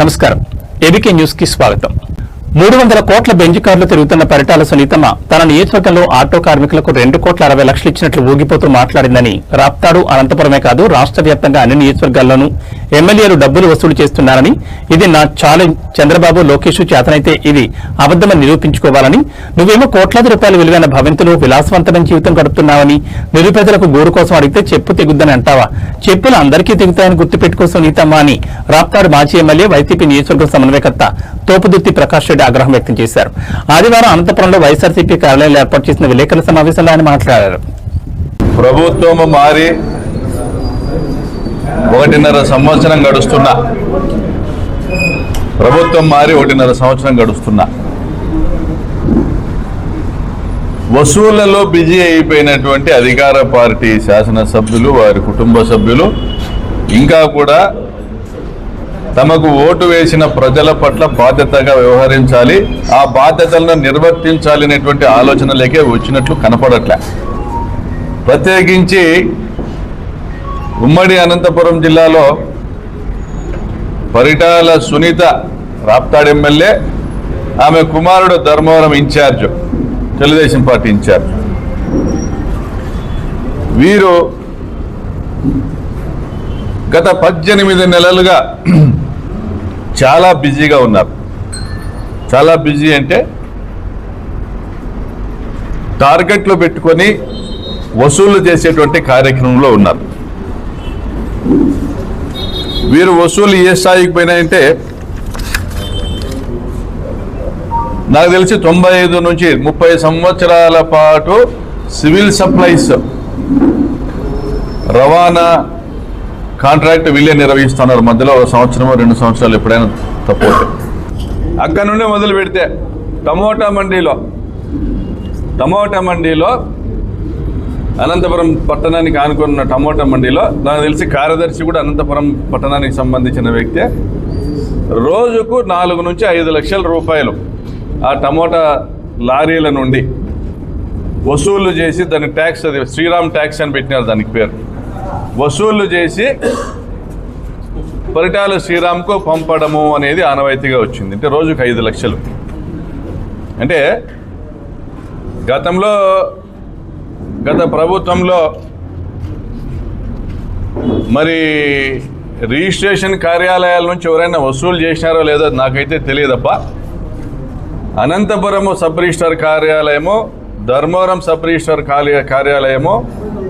నమస్కారం. ఏబీకే న్యూస్కి స్వాగతం. మూడు వందల కోట్ల బెంజ్ కార్లు తిరుగుతున్న పరిటాల సునీతమ్మ తన నియోజకవర్గంలో ఆటో కార్మికులకు రెండు కోట్ల అరవై లక్షలు ఇచ్చినట్లు ఊగిపోతూ మాట్లాడిందని రాప్తాడు అనంతపురమే కాదు రాష్ట్ర వ్యాప్తంగా అన్ని నియోజకవర్గాల్లోనూ ఎమ్మెల్యేలు డబ్బులు వసూలు చేస్తున్నారని ఇది నా ఛాలెంజ్ చంద్రబాబు లోకేష్ చేతనైతే ఇది అబద్దమని నిరూపించుకోవాలని నువ్వేమో కోట్లాది రూపాయలు విలువైన భవంతులు విలాసవంతమైన జీవితం గడుపుతున్నావని నిరుపేదలకు గోరు కోసం అడిగితే చెప్పు తెగుద్దని అంటావా? చెప్పులు అందరికీ తెగుతాయని గుర్తుపెట్టుకో సునీతమ్మ అని రాప్తాడు మాజీ ఎమ్మెల్యే వైసీపీ నియోజకవర్గ సమన్వయకర్త తోపుదుర్తి ప్రకాష్ రెడ్డి ఆగ్రహం వ్యక్తం చేశారు. ఆదివారం అనంతపురంలో వైఎస్ఆర్సీపీ కార్యాలయంలో ఏర్పాటు చేసిన విలేకరుల సమావేశంలో ఆయన మాట్లాడారు. ప్రభుత్వం మారి ఒకటిన్నర సంవత్సరం గడుస్తున్నా. ప్రభుత్వం మారి ఒకటిన్నర సంవత్సరం గడుస్తున్నా. వసూళ్ళలో బిజీ అయిపోయినటువంటి అధికార పార్టీ శాసనసభ్యులు వారి కుటుంబ సభ్యులు ఇంకా కూడా తమకు ఓటు వేసిన ప్రజల పట్ల బాధ్యతగా వ్యవహరించాలి. ఆ బాధ్యతలను నిర్వర్తించాలి అనేటువంటి వచ్చినట్లు కనపడట్లే. ప్రత్యేకించి ఉమ్మడి అనంతపురం జిల్లాలో పరిటాల సునీత రాప్తాడ్ ఎమ్మెల్యే ఆమె కుమారుడు Dharmavaram incharge Telugu Desam party incharge. వీరు గత పద్దెనిమిది నెలలుగా చాలా బిజీగా ఉన్నారు. చాలా బిజీ అంటే టార్గెట్లు పెట్టుకొని వసూలు చేసేటువంటి కార్యక్రమంలో ఉన్నారు. వీరు వసూలు ఏ స్థాయికి పోయినాయంటే నాకు తెలిసి తొంభై ఐదు నుంచి ముప్పై సంవత్సరాల పాటు సివిల్ సప్లైస్ రవాణా కాంట్రాక్ట్ వీళ్ళే నిర్వహిస్తున్నారు. మధ్యలో ఒక సంవత్సరం రెండు సంవత్సరాలు ఎప్పుడైనా తప్పవుతాయి అక్కడ నుండి మొదలు పెడితే టమోటా మండీలో టమోటా మండీలో అనంతపురం పట్టణానికి ఆనుకున్న టమోటా మండీలో నాకు తెలిసి కార్యదర్శి కూడా అనంతపురం పట్టణానికి సంబంధించిన వ్యక్తే. రోజుకు నాలుగు నుంచి ఐదు లక్షల రూపాయలు ఆ టమోటా లారీల నుండి వసూళ్ళు చేసి దాని ట్యాక్స్ అది శ్రీరామ్ ట్యాక్స్ అని పెట్టినారు దానికి పేరు. వసూళ్ళు చేసి పరిటాల శ్రీరామ్కు పంపడము అనేది ఆనవాయితీగా వచ్చింది. అంటే రోజుకు ఐదు లక్షలు. అంటే గతంలో గత ప్రభుత్వంలో మరి రిజిస్ట్రేషన్ కార్యాలయాల నుంచి ఎవరైనా వసూలు చేసినారో లేదో నాకైతే తెలియదప్ప అనంతపురము సబ్ రిజిస్టర్ కార్యాలయము ధర్మవరం సబ్ రిజిస్టర్ కార్య కార్యాలయము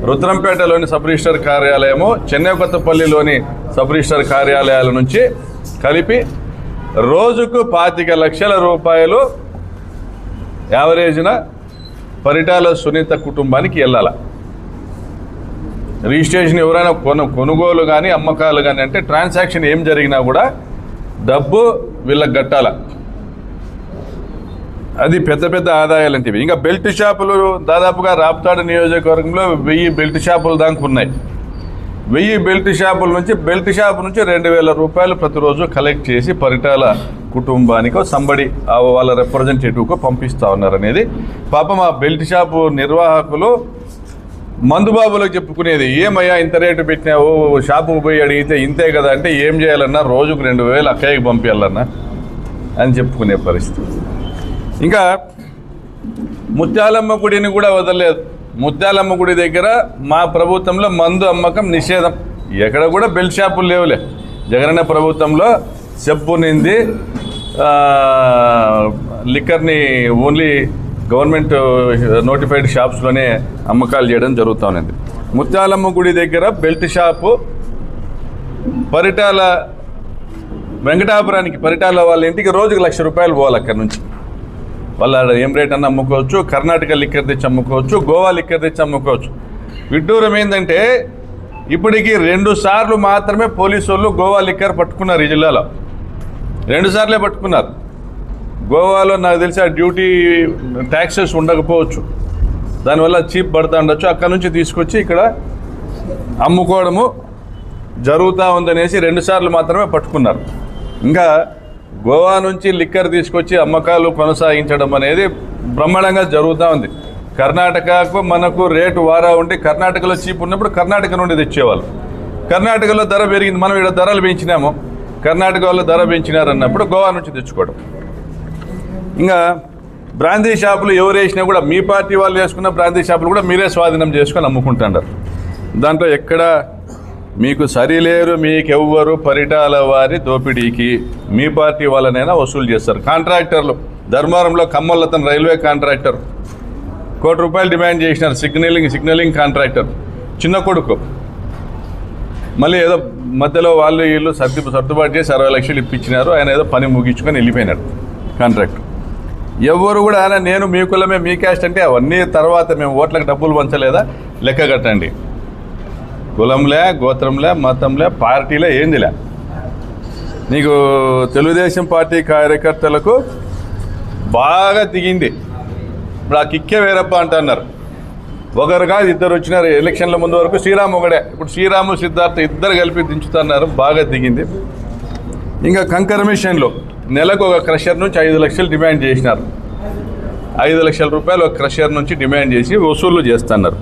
రుద్రంపేటలోని సబ్ రిజిస్టర్ కార్యాలయము చెన్నై కొత్తపల్లిలోని సబ్ రిజిస్టర్ కార్యాలయాల నుంచి కలిపి రోజుకు పాతిక లక్షల రూపాయలు యావరేజ్న పరిటాల సునీత కుటుంబానికి వెళ్ళాల? రిజిస్ట్రేషన్ ఎవరైనా కొను కొనుగోలు కానీ అమ్మకాలు కానీ అంటే ట్రాన్సాక్షన్ ఏం జరిగినా కూడా డబ్బు వీళ్ళకి కట్టాల? అది పెద్ద పెద్ద ఆదాయాలు అంటే ఇంకా బెల్ట్ షాపులు దాదాపుగా రాప్తాడు నియోజకవర్గంలో వెయ్యి బెల్ట్ షాపులు దాకా ఉన్నాయి. వెయ్యి బెల్ట్ షాపుల నుంచి బెల్ట్ షాప్ నుంచి రెండు వేల రూపాయలు ప్రతిరోజు కలెక్ట్ చేసి పరిటాల కుటుంబానికో సంబడి ఆ వాళ్ళ రిప్రజెంటేటివ్కో పంపిస్తా ఉన్నారు అనేది పాపం ఆ బెల్ట్ షాపు నిర్వాహకులు మందుబాబులకు చెప్పుకునేది ఏమయ్యా ఇంత రేటు పెట్టినావు? షాపుకు పోయి అడిగితే ఇంతే కదా అంటే ఏం చేయాలన్నా రోజుకు రెండు వేలు అక్కయ్యకి పంపించాలన్నా అని చెప్పుకునే పరిస్థితి. ఇంకా ముత్యాలమ్మ గుడిని కూడా వదలలేదు. ముత్యాలమ్మ గుడి దగ్గర మా ప్రభుత్వంలో మందు అమ్మకం నిషేధం. ఎక్కడ కూడా బెల్ట్ షాపులు లేవులే. జగనన్న ప్రభుత్వంలో చెప్పునింది లిక్కర్ని ఓన్లీ గవర్నమెంట్ నోటిఫైడ్ షాప్స్లోనే అమ్మకాలు చేయడం జరుగుతూ ఉన్నది. ముత్యాలమ్మ గుడి దగ్గర బెల్ట్ షాపు పరిటాల వెంకటాపురానికి పరిటాల వాళ్ళ ఇంటికి రోజుకి లక్ష రూపాయలు పోవాలి అక్కడి నుంచి. వాళ్ళ ఏం రేట్ అన్న అమ్ముకోవచ్చు కర్ణాటక లిక్కర్ తెచ్చి అమ్ముకోవచ్చు గోవా లిక్కర్ తెచ్చి అమ్ముకోవచ్చు. విడ్డూరం ఏంటంటే ఇప్పటికి రెండు సార్లు మాత్రమే పోలీసు వాళ్ళు గోవా లిక్కర్ పట్టుకున్నారు ఈ జిల్లాలో. రెండు సార్లే పట్టుకున్నారు. గోవాలో నాకు తెలిసి ఆ డ్యూటీ ట్యాక్సెస్ ఉండకపోవచ్చు. దానివల్ల చీప్ పడుతూ ఉండొచ్చు. అక్కడ నుంచి తీసుకొచ్చి ఇక్కడ అమ్ముకోవడము జరుగుతూ ఉందనేసి రెండు సార్లు మాత్రమే పట్టుకున్నారు. ఇంకా గోవా నుంచి లిక్కర్ తీసుకొచ్చి అమ్మకాలు కొనసాగించడం అనేది బ్రహ్మాండంగా జరుగుతూ ఉంది. కర్ణాటకకు మనకు రేటు వారా ఉండి కర్ణాటకలో చీప్ ఉన్నప్పుడు కర్ణాటక నుండి తెచ్చేవాళ్ళు. కర్ణాటకలో ధర పెరిగింది. మనం ఇక్కడ ధరలు పెంచినాము. కర్ణాటక వాళ్ళు ధర పెంచినారన్నప్పుడు గోవా నుంచి తెచ్చుకోవడం. ఇంకా బ్రాందీ షాపులు ఎవరు వేసినా కూడా మీ పార్టీ వాళ్ళు వేసుకున్న బ్రాందీ షాపులు కూడా మీరే స్వాధీనం చేసుకొని అమ్ముకుంటున్నారు. దాంట్లో ఎక్కడ మీకు సరిలేరు మీకెవ్వరు పరిటాల వారి దోపిడీకి మీ పార్టీ వాళ్ళనైనా వసూలు చేస్తారు. కాంట్రాక్టర్లు ధర్మవరంలో కమ్మలతన్ రైల్వే కాంట్రాక్టర్. కోటి రూపాయలు డిమాండ్ చేసినారు సిగ్నలింగ్ సిగ్నలింగ్ కాంట్రాక్టర్. చిన్న కొడుకు మళ్ళీ ఏదో మధ్యలో వాళ్ళు వీళ్ళు సర్ది సర్దుబాటు చేసి అరవై లక్షలు ఇప్పించినారు. ఆయన ఏదో పని ముగించుకొని వెళ్ళిపోయినాడు కాంట్రాక్ట్. ఎవరు కూడా ఆయన నేను మీ కులమే మీ క్యాస్ట్ అంటే అవన్నీ తర్వాత మేము ఓట్లకు డబ్బులు పంచలేదా? లెక్క కట్టండి. కులంలే గోత్రంలే మతంలే పార్టీలే ఏందిలే. నీకు తెలుగుదేశం పార్టీ కార్యకర్తలకు బాగా దిగింది. ఇప్పుడు ఆ కిక్కే వేరప్ప అంటున్నారు. ఒకరు కాదు ఇద్దరు వచ్చినారు. ఎలక్షన్ల ముందు వరకు శ్రీరామ్ ఒకడే. ఇప్పుడు శ్రీరాము సిద్ధార్థ ఇద్దరు కలిపి దించుతున్నారు. బాగా దిగింది. ఇంకా కంకర్మిషన్లో నెలకు ఒక క్రషర్ నుంచి ఐదు లక్షలు డిమాండ్ చేసినారు. ఐదు లక్షల రూపాయలు ఒక క్రషర్ నుంచి డిమాండ్ చేసి వసూలు చేస్తున్నారు.